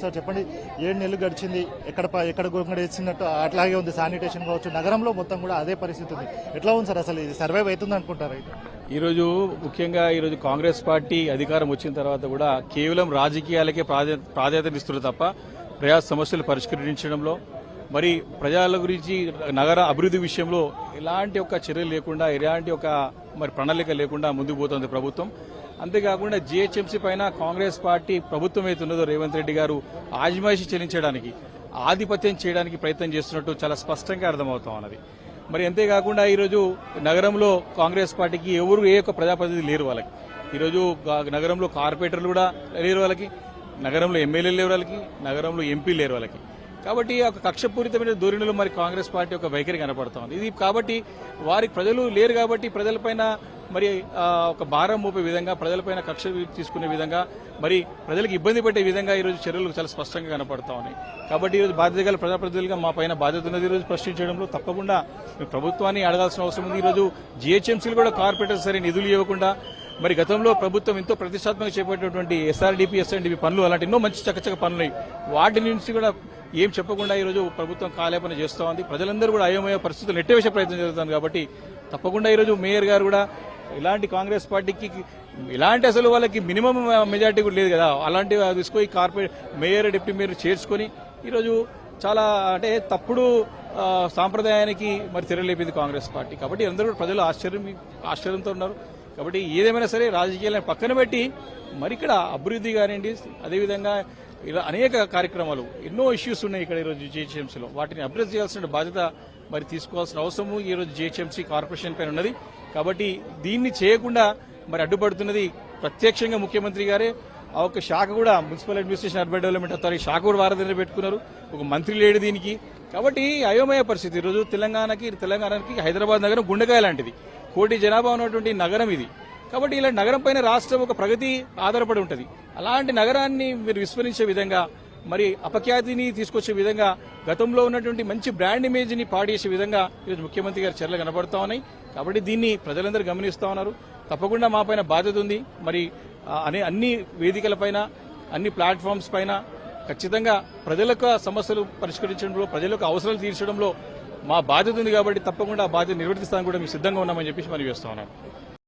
Sir చెప్పండి. ఏడు నెలలు గడిచింది. ఎక్కడ ఎక్కడ గొంగడేసినట్టు అట్లాగే ఉంది శానిటేషన్ కావచ్చు. నగరంలో మొత్తం కూడా అదే పరిస్థితి ఉంది. ఎట్లా ఉంది సార్ అసలు ఇది? సర్వైవ్ అవుతుంది అనుకుంటారు ఈరోజు ముఖ్యంగా ఈరోజు కాంగ్రెస్ పార్టీ అధికారం వచ్చిన తర్వాత కూడా కేవలం రాజకీయాలకే ప్రాధాన్య- ప్రాధాన్యత ఇస్తున్నారు తప్ప ప్రజా సమస్యలు పరిష్కరించడంలో మరి ప్రజల గురించి నగర అభివృద్ధి విషయంలో ఎలాంటి ఒక చర్యలు లేకుండా ఎలాంటి ఒక మరి ప్రణాళిక లేకుండా ముందుకు పోతుంది ప్రభుత్వం. అంతేకాకుండా జీహెచ్ఎంసీ పైన కాంగ్రెస్ పార్టీ ప్రభుత్వం ఏతున్నదో రేవంత్ రెడ్డి గారు ఆజిమాయిషి చెల్లించడానికి ఆధిపత్యం చేయడానికి ప్రయత్నం చేస్తున్నట్టు చాలా స్పష్టంగా అర్థమవుతా ఉన్నది. మరి అంతేకాకుండా ఈరోజు నగరంలో కాంగ్రెస్ పార్టీకి ఎవరు ఏ ఒక్క ప్రజాప్రతినిధి లేరు వాళ్ళకి. ఈరోజు నగరంలో కార్పొరేటర్లు కూడా లేరు వాళ్ళకి నగరంలో ఎమ్మెల్యేలు లేరు వాళ్ళకి నగరంలో ఎంపీ లేరు వాళ్ళకి. కాబట్టి ఒక కక్షపూరితమైన ధోరణిలో మరి కాంగ్రెస్ పార్టీ ఒక వైఖరి కనపడుతోంది. ఇది కాబట్టి వారికి ప్రజలు లేరు కాబట్టి ప్రజలపైన మరి ఒక భారం మోపే విధంగా ప్రజలపైన కక్ష తీసుకునే విధంగా మరి ప్రజలకు ఇబ్బంది పెట్టే విధంగా ఈరోజు చర్యలు చాలా స్పష్టంగా కనపడతా ఉన్నాయి కాబట్టి ఈరోజు బాధ్యత గల ప్రజాప్రతినిధులుగా మా పైన బాధ్యత ఉన్నది ఈరోజు ప్రశ్నించడంలో తప్పకుండా ప్రభుత్వాన్ని అడగాల్సిన అవసరం ఉంది. ఈరోజు జీహెచ్ఎంసీలు కూడా కార్పొరేటర్ సరే నిధులు ఇవ్వకుండా మరి గతంలో ప్రభుత్వం ఎంతో ప్రతిష్టాత్మక చేపట్టినటువంటి ఎస్ఆర్డీపీ ఎస్ఎన్డీపీ పనులు అలాంటి ఎన్నో మంచి చక్కచక్క పనులు ఉన్నాయి వాటి నుంచి కూడా ఏం చెప్పకుండా ఈరోజు ప్రభుత్వం కాలేపన చేస్తూ ఉంది. ప్రజలందరూ కూడా అయోమయ పరిస్థితులు నెట్టవేసే ప్రయత్నం జరుగుతుంది కాబట్టి తప్పకుండా ఈరోజు మేయర్ గారు కూడా ఇలాంటి కాంగ్రెస్ పార్టీకి ఇలాంటి అసలు వాళ్ళకి మినిమం మెజార్టీ కూడా లేదు కదా. అలాంటి తీసుకొని కార్పొరేట్ మేయర్ డిప్యూటీ మేయర్ చేర్చుకొని ఈరోజు చాలా అంటే తప్పుడు సాంప్రదాయానికి మరి తెరలేపింది కాంగ్రెస్ పార్టీ. కాబట్టి అందరూ కూడా ప్రజలు ఆశ్చర్యం ఆశ్చర్యంతో ఉన్నారు. కాబట్టి ఏదేమైనా సరే రాజకీయాలను పక్కన పెట్టి మరి ఇక్కడ అభివృద్ధి కానివ్వండి అదేవిధంగా ఇలా అనేక కార్యక్రమాలు ఎన్నో ఇష్యూస్ ఉన్నాయి ఇక్కడ ఈరోజు జిహెచ్ఎంసీలో వాటిని అభివృద్ధి చేయాల్సిన బాధ్యత మరి తీసుకోవాల్సిన అవసరము ఈ రోజు జిహెచ్ఎంసీ కార్పొరేషన్ పైన ఉన్నది. కాబట్టి దీన్ని చేయకుండా మరి అడ్డుపడుతున్నది ప్రత్యక్షంగా ముఖ్యమంత్రి గారే. ఆ ఒక శాఖ కూడా municipal administration urban development authority శాఖ కూడా వారధిన పెట్టుకున్నారు. ఒక మంత్రి లేడు దీనికి. కాబట్టి అయోమయ పరిస్థితి. ఈరోజు తెలంగాణకి తెలంగాణకి హైదరాబాద్ నగరం గుండెకాయ లాంటిది. కోటి జనాభా ఉన్నటువంటి నగరం ఇది. కాబట్టి ఇలా నగరం పైన రాష్ట్రం ఒక ప్రగతి ఆధారపడి ఉంటుంది. అలాంటి నగరాన్ని మీరు విస్మరించే విధంగా మరి అపఖ్యాతిని తీసుకొచ్చే విధంగా గతంలో ఉన్నటువంటి మంచి బ్రాండ్ ఇమేజ్ని పాడేసే విధంగా ఈరోజు ముఖ్యమంత్రి గారి చర్యలు కనబడతా ఉన్నాయి. కాబట్టి దీన్ని ప్రజలందరూ గమనిస్తా ఉన్నారు. తప్పకుండా మా పైన బాధ్యత ఉంది. మరి అనే అన్ని వేదికలపైన అన్ని ప్లాట్ఫామ్స్ పైన ఖచ్చితంగా ప్రజలకు సమస్యలు పరిష్కరించడంలో ప్రజలకు అవసరాలు తీర్చడంలో మా బాధ్యత ఉంది కాబట్టి తప్పకుండా ఆ బాధ్యత నిర్వర్తిస్తానికి కూడా మేము సిద్ధంగా ఉన్నామని చెప్పేసి మనం చేస్తా ఉన్నాం.